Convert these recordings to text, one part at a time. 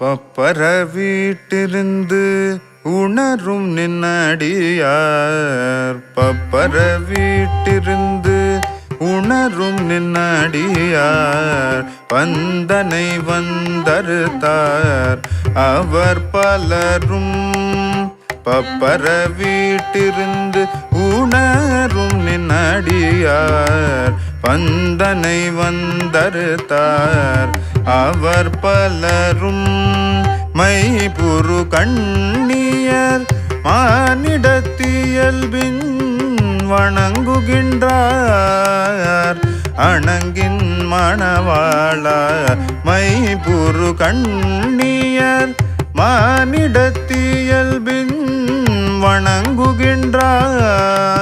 பப்பர வீட்டிருந்து உணரும் நின்னடியார். பப்பர வீட்டிருந்து உணரும் நின்னடியார். வந்தனை வந்தருத்தார் அவர் பலரும் பப்பர வீட்டிருந்து உணரும் நின்னடியார். வந்தனை வந்தறுத்தார். அவர் பலரும் மைபுரு கண்ணியர் மானிடத்தியல்பின் வணங்குகின்றார். அணங்கின் மணவாள மைபுரு கண்ணியர் மானிடத்தியல்பின் வணங்குகின்றார்.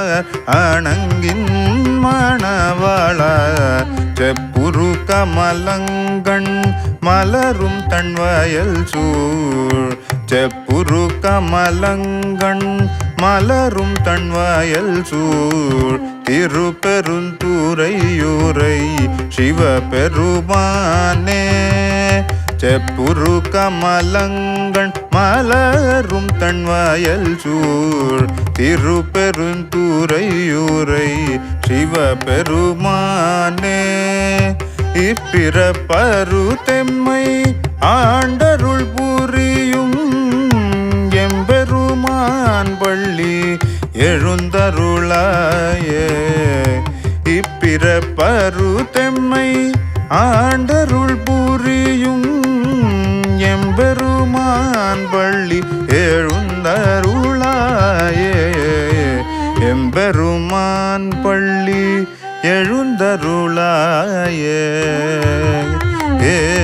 கமலங்கண் மலரும் தன்வயல் சூழ். செப்புரு கமலங்கண் மலரும் தன்வயல் சூழ். திருப்பெருந்துறையூரை சிவபெருமானே. செப்புரு கமலங்கண் மலரும் தன்வயல் சூழ். திருப்பெருந்துறையூரை சிவபெருமானே. இப்பிறப்பரு தெம்மை ஆண்டருள் புரியும் எம்பெருமான் பள்ளி எழுந்தருளாயே. இப்பிறப்பரு தெம்மை ஆண்டருள் புரியும் எம்பெருமான் பள்ளி எழுந்தருளாயே. எம்பெருமான் பள்ளி எழுந்தருளாயே. ஏ